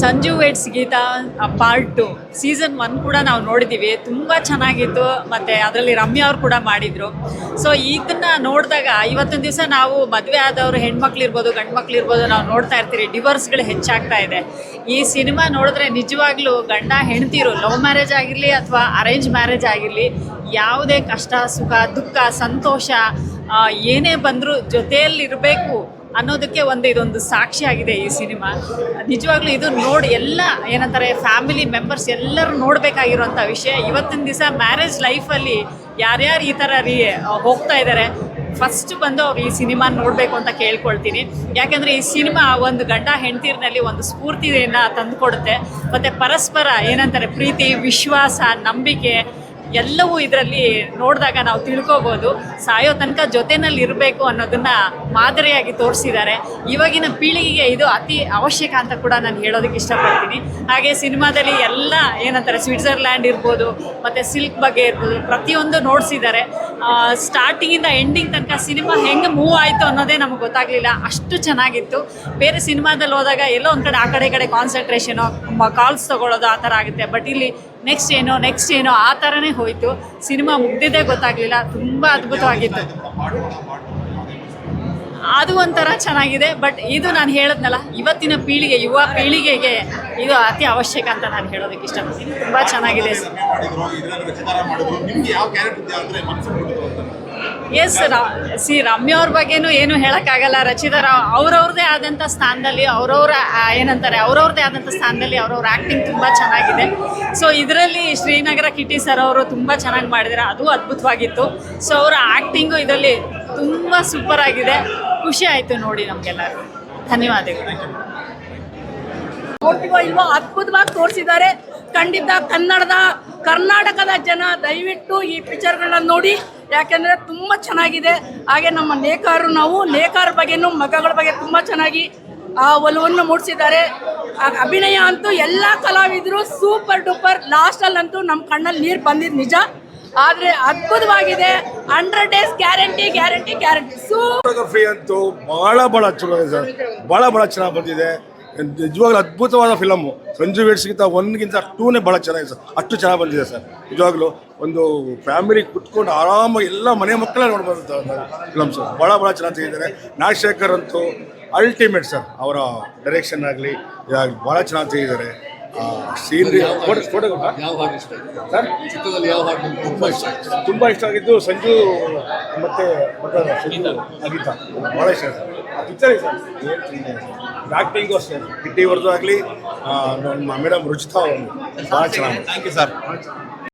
Sanju weds Geetha part two season one ಕೂಡ ನಾವು ನೋಡಿದ್ದೀವಿ ತುಂಬ ಚೆನ್ನಾಗಿತ್ತು. ಮತ್ತು ಅದರಲ್ಲಿ ರಮ್ಯಾ ಅವ್ರು ಕೂಡ ಮಾಡಿದರು. ಸೊ ಇದನ್ನ ನೋಡಿದಾಗ ಇವತ್ತೊಂದು ದಿವಸ ನಾವು ಮದುವೆ ಆದವರು ಹೆಣ್ಮಕ್ಳಿರ್ಬೋದು ಗಂಡು ಮಕ್ಳು ಇರ್ಬೋದು, ನಾವು ನೋಡ್ತಾ ಇರ್ತೀರಿ ಡಿವೋರ್ಸ್ಗಳು ಹೆಚ್ಚಾಗ್ತಾ ಇದೆ. ಈ ಸಿನಿಮಾ ನೋಡಿದ್ರೆ ನಿಜವಾಗ್ಲೂ ಗಂಡ ಹೆಣ್ತಿರು ಲವ್ ಮ್ಯಾರೇಜ್ ಆಗಿರಲಿ ಅಥವಾ ಅರೇಂಜ್ ಮ್ಯಾರೇಜ್ ಆಗಿರಲಿ, ಯಾವುದೇ ಕಷ್ಟ, ಸುಖ, ದುಃಖ, ಸಂತೋಷ ಏನೇ ಬಂದರೂ ಜೊತೆಯಲ್ಲಿರಬೇಕು. ಅನ್ನೋದಕ್ಕೆ ಒಂದು ಇದೊಂದು ಸಾಕ್ಷಿ ಆಗಿದೆ ಈ ಸಿನಿಮಾ. ನಿಜವಾಗ್ಲೂ ಇದು ನೋಡಿ ಎಲ್ಲ ಏನಂತಾರೆ ಫ್ಯಾಮಿಲಿ ಮೆಂಬರ್ಸ್ ಎಲ್ಲರೂ ನೋಡಬೇಕಾಗಿರುವಂಥ ವಿಷಯ. ಇವತ್ತಿನ ದಿವಸ ಮ್ಯಾರೇಜ್ ಲೈಫಲ್ಲಿ ಯಾರ್ಯಾರು ಈ ಥರ ರೀ ಹೋಗ್ತಾ ಇದ್ದಾರೆ ಫಸ್ಟ್ ಬಂದು ಅವ್ರು ಈ ಸಿನಿಮಾ ನೋಡಬೇಕು ಅಂತ ಕೇಳ್ಕೊಳ್ತೀನಿ. ಯಾಕೆಂದರೆ ಈ ಸಿನಿಮಾ ಒಂದು ಗಂಡ ಹೆಂಡ್ತೀರಿನಲ್ಲಿ ಒಂದು ಸ್ಫೂರ್ತಿಯನ್ನು ತಂದುಕೊಡುತ್ತೆ. ಮತ್ತು ಪರಸ್ಪರ ಏನಂತಾರೆ, ಪ್ರೀತಿ, ವಿಶ್ವಾಸ, ನಂಬಿಕೆ ಎಲ್ಲವೂ ಇದರಲ್ಲಿ ನೋಡಿದಾಗ ನಾವು ತಿಳ್ಕೋಬೋದು. ಸಾಯೋ ತನಕ ಜೊತೆನಲ್ಲಿ ಇರಬೇಕು ಅನ್ನೋದನ್ನ ಮಾದರಿಯಾಗಿ ತೋರಿಸಿದ್ದಾರೆ. ಇವಾಗಿನ ಪೀಳಿಗೆಗೆ ಇದು ಅತಿ ಅವಶ್ಯಕ ಅಂತ ಕೂಡ ನಾನು ಹೇಳೋದಕ್ಕೆ ಇಷ್ಟಪಡ್ತೀನಿ. ಹಾಗೆ ಸಿನಿಮಾದಲ್ಲಿ ಎಲ್ಲ ಏನಂತಾರೆ, ಸ್ವಿಟ್ಜರ್ಲ್ಯಾಂಡ್ ಇರ್ಬೋದು, ಮತ್ತು ಸಿಲ್ಕ್ ಬಗ್ಗೆ ಇರ್ಬೋದು, ಪ್ರತಿಯೊಂದು ನೋಡಿಸಿದ್ದಾರೆ. ಸ್ಟಾರ್ಟಿಂಗಿಂದ ಎಂಡಿಂಗ್ ತನಕ ಸಿನಿಮಾ ಹೆಂಗೆ ಮೂವ್ ಆಯಿತು ಅನ್ನೋದೇ ನಮಗೆ ಗೊತ್ತಾಗಲಿಲ್ಲ. ಅಷ್ಟು ಚೆನ್ನಾಗಿತ್ತು. ಬೇರೆ ಸಿನಿಮಾದಲ್ಲಿ ಹೋದಾಗ ಎಲ್ಲೋ ಒಂದು ಕಡೆ ಆ ಕಡೆ ಕಡೆ ಕಾನ್ಸಂಟ್ರೇಷನು ಕಾಲ್ಸ್ ತೊಗೊಳೋದು ಆ ಥರ ಆಗುತ್ತೆ. ಬಟ್ ಇಲ್ಲಿ ನೆಕ್ಸ್ಟ್ ಏನೋ ನೆಕ್ಸ್ಟ್ ಏನೋ, ಆ ಥರನೇ ಹೋಯಿತು. ಸಿನಿಮಾ ಮುಗ್ದಿದ್ದೇ ಗೊತ್ತಾಗಲಿಲ್ಲ. ತುಂಬ ಅದ್ಭುತವಾಗಿತ್ತು. ಅದು ಒಂಥರ ಚೆನ್ನಾಗಿದೆ ಬಟ್ ಇದು ನಾನು ಹೇಳದ್ನಲ್ಲ, ಇವತ್ತಿನ ಪೀಳಿಗೆ, ಯುವ ಪೀಳಿಗೆಗೆ ಇದು ಅತಿ ಅವಶ್ಯಕ ಅಂತ ನಾನು ಹೇಳೋದಕ್ಕೆ ಇಷ್ಟಪಡ್ತೀನಿ. ತುಂಬ ಚೆನ್ನಾಗಿದೆ. ಎಸ್ ಸಿ, ರಮ್ಯ ಅವ್ರ ಬಗ್ಗೆನೂ ಏನು ಹೇಳೋಕ್ಕಾಗಲ್ಲ. ರಚಿತಾ ರಾವ್ ಅವ್ರವ್ರದೇ ಆದಂಥ ಸ್ಥಾನದಲ್ಲಿ ಅವ್ರವ್ರ ಏನಂತಾರೆ, ಅವ್ರವ್ರದೇ ಆದಂಥ ಸ್ಥಾನದಲ್ಲಿ ಅವ್ರವ್ರ ಆ್ಯಕ್ಟಿಂಗ್ ತುಂಬ ಚೆನ್ನಾಗಿದೆ. ಸೊ ಇದರಲ್ಲಿ ಶ್ರೀನಗರ ಕಿಟಿ ಸರ್ ಅವರು ತುಂಬ ಚೆನ್ನಾಗಿ ಮಾಡಿದ್ದಾರೆ ಅದು ಅದ್ಭುತವಾಗಿತ್ತು. ಸೊ ಅವರ ಆ್ಯಕ್ಟಿಂಗು ಇದರಲ್ಲಿ ತುಂಬ ಸೂಪರ್ ಆಗಿದೆ. ಖುಷಿ ಆಯಿತು ನೋಡಿ ನಮಗೆಲ್ಲರಿಗೂ ಧನ್ಯವಾದಗಳು. ನೋಡ್ತೀವೋ ಇಲ್ವೋ, ಅದ್ಭುತವಾಗಿ ತೋರಿಸಿದ್ದಾರೆ. ಖಂಡಿತ ಕನ್ನಡದ, ಕರ್ನಾಟಕದ ಜನ ದಯವಿಟ್ಟು ಈ ಪಿಕ್ಚರ್ಗಳನ್ನ ನೋಡಿ. ಯಾಕೆಂದರೆ ತುಂಬ ಚೆನ್ನಾಗಿದೆ. ಹಾಗೆ ನಮ್ಮ ನೇಕಾರರು ನಾವು, ನೇಕಾರ ಬಗ್ಗೆನು ಮಗಗಳ ಬಗ್ಗೆ ತುಂಬ ಚೆನ್ನಾಗಿ, ಆ, ಒಲವನ್ನು ಮೂಡಿಸಿದ್ದಾರೆ. ಅಭಿನಯ ಅಂತೂ ಎಲ್ಲ ಕಲಾವಿದರು ಸೂಪರ್ ಡೂಪರ್ ಲಾಸ್ಟಲ್ಲಂತೂ ನಮ್ಮ ಕಣ್ಣಲ್ಲಿ ನೀರು ಬಂದಿದ್ದು ನಿಜ. ಆದರೆ ಅದ್ಭುತವಾಗಿದೆ. Hundred days guarantee guarantee guarantee super photography ಅಂತೂ ಭಾಳ ಬಹಳ ಚಲೋ ಇದೆ ಸರ್. ಭಾಳ ಭಾಳ ಚೆನ್ನಾಗಿ ಬಂದಿದೆ. ನಿಜವಾಗ್ಲೂ ಅದ್ಭುತವಾದ ಫಿಲಮ್ಮು ಸಂಜು ವೇಡ್ಸ್ಗಿಂತ ಒಂದ್ಗಿಂತ ಟೂನೇ ಭಾಳ ಚೆನ್ನಾಗಿದೆ ಸರ್. ಅಷ್ಟು ಚೆನ್ನಾಗಿ ಬಂದಿದೆ ಸರ್. ನಿಜವಾಗ್ಲೂ ಒಂದು ಫ್ಯಾಮಿಲಿ ಕುತ್ಕೊಂಡು ಆರಾಮಾಗಿ ಎಲ್ಲ ಮನೆ ಮಕ್ಕಳೇ ನೋಡ್ಬೋದು ಫಿಲಮ್ ಸರ್. ಭಾಳ ಭಾಳ ಚೆನ್ನಾಗಿ ತೆಗೆದಿದ್ದಾರೆ. ನಾಗಶೇಖರ್ ಅಂತೂ ಅಲ್ಟಿಮೇಟ್ ಸರ್. ಅವರ ಡೈರೆಕ್ಷನ್ ಆಗಲಿ ಭಾಳ ಚೆನ್ನಾಗಿ ತೆಗೆದಿದ್ದಾರೆ. ಸೀನ್ರಿ ಫೋಟೋ ಫೋಟೋಗ್ರಾಫ ಯಾವ ಹಾಡು ಇಷ್ಟ ಸರ್? ಚಿತ್ರದಲ್ಲಿ ಯಾವ ಹಾಡು ತುಂಬಾ ಇಷ್ಟ ತುಂಬಾ ಇಷ್ಟ ಆಗಿದ್ದು ಸಂಜು ಮತ್ತೆ ಗೀತಾ ಭಾಳ ಇಷ್ಟ ಸರ್. ಪಿಕ್ಚರ್ ಸರ್ ಆ್ಯಕ್ಟಿಂಗು ಅಷ್ಟೇ. ಕಿಟ್ಟಿ ಅವ್ರದ್ದು ಆಗಲಿ ನಮ್ಮ ಮೇಡಮ್ ರುಚಿತಾ ಅವರು ಭಾಳ ಚೆನ್ನಾಗಿ ಥ್ಯಾಂಕ್ ಯು ಸರ್